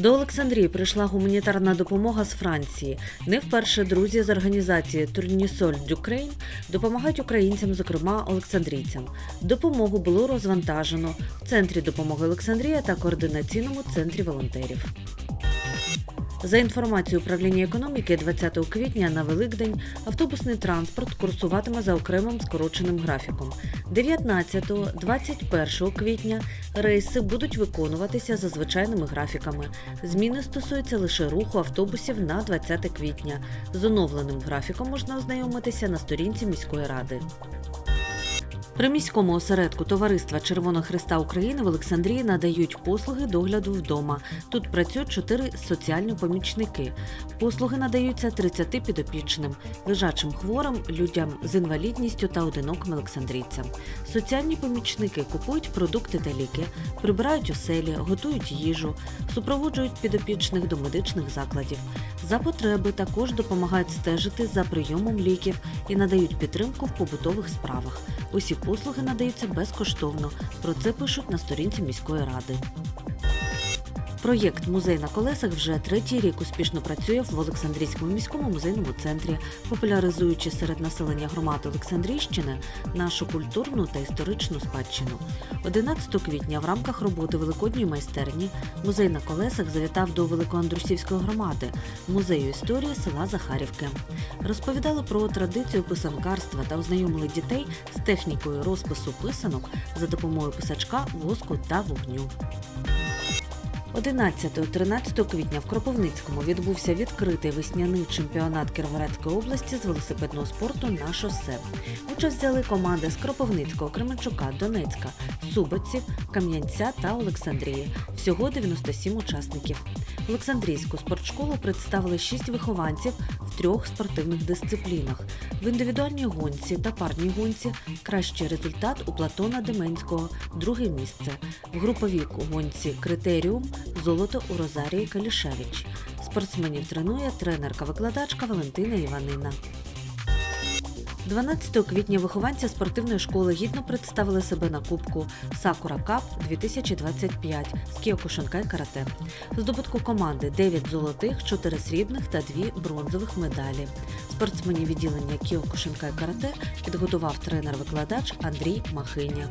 До Олександрії прийшла гуманітарна допомога з Франції. Не вперше друзі з організації Турнісоль Дюкрейн допомагають українцям, зокрема олександрійцям. Допомогу було розвантажено в центрі допомоги Олександрія та координаційному центрі волонтерів. За інформацією управління економіки, 20 квітня на Великдень автобусний транспорт курсуватиме за окремим скороченим графіком. 19-21 квітня рейси будуть виконуватися за звичайними графіками. Зміни стосуються лише руху автобусів на 20 квітня. З оновленим графіком можна ознайомитися на сторінці міської ради. При міському осередку Товариства Червоного Христа України в Олександрії надають послуги догляду вдома. Тут працюють чотири соціальні помічники. Послуги надаються 30 підопічним, лежачим хворим, людям з інвалідністю та одиноким олександрійцям. Соціальні помічники купують продукти та ліки, прибирають оселі, готують їжу, супроводжують підопічних до медичних закладів. За потреби також допомагають стежити за прийомом ліків і надають підтримку в побутових справах. Усі послуги надаються безкоштовно. Про це пишуть на сторінці міської ради. Проєкт Музей на колесах вже третій рік успішно працює в Олександрійському міському музейному центрі, популяризуючи серед населення громад Олександрійщини нашу культурну та історичну спадщину. 11 квітня в рамках роботи Великодньої майстерні музей на колесах завітав до Великоандрусівської громади, музею історії села Захарівки. Розповідали про традицію писанкарства та ознайомили дітей з технікою розпису писанок за допомогою писачка, воску та вогню. 11-13 квітня в Кропивницькому відбувся відкритий весняний чемпіонат Кіровоградської області з велосипедного спорту на шосе. Участь взяли команди з Кропивницького, Кременчука, Донецька, Субиців, Кам'янця та Олександрії. Всього 97 учасників. Олександрійську спортшколу представили 6 вихованців в трьох спортивних дисциплінах. В індивідуальній гонці та парній гонці кращий результат у Платона Деменського, друге місце. В груповій гонці критеріум золото у Розарії Калішевич. Спортсменів тренує тренерка-викладачка Валентина Іванина. 12 квітня вихованці спортивної школи гідно представили себе на кубку Сакура Кап 2025 з Кіокушинкай карате. Здобутку команди 9 золотих, 4 срібних та 2 бронзових медалі. Спортсменів відділення Кіокушинкай карате підготував тренер-викладач Андрій Махиня.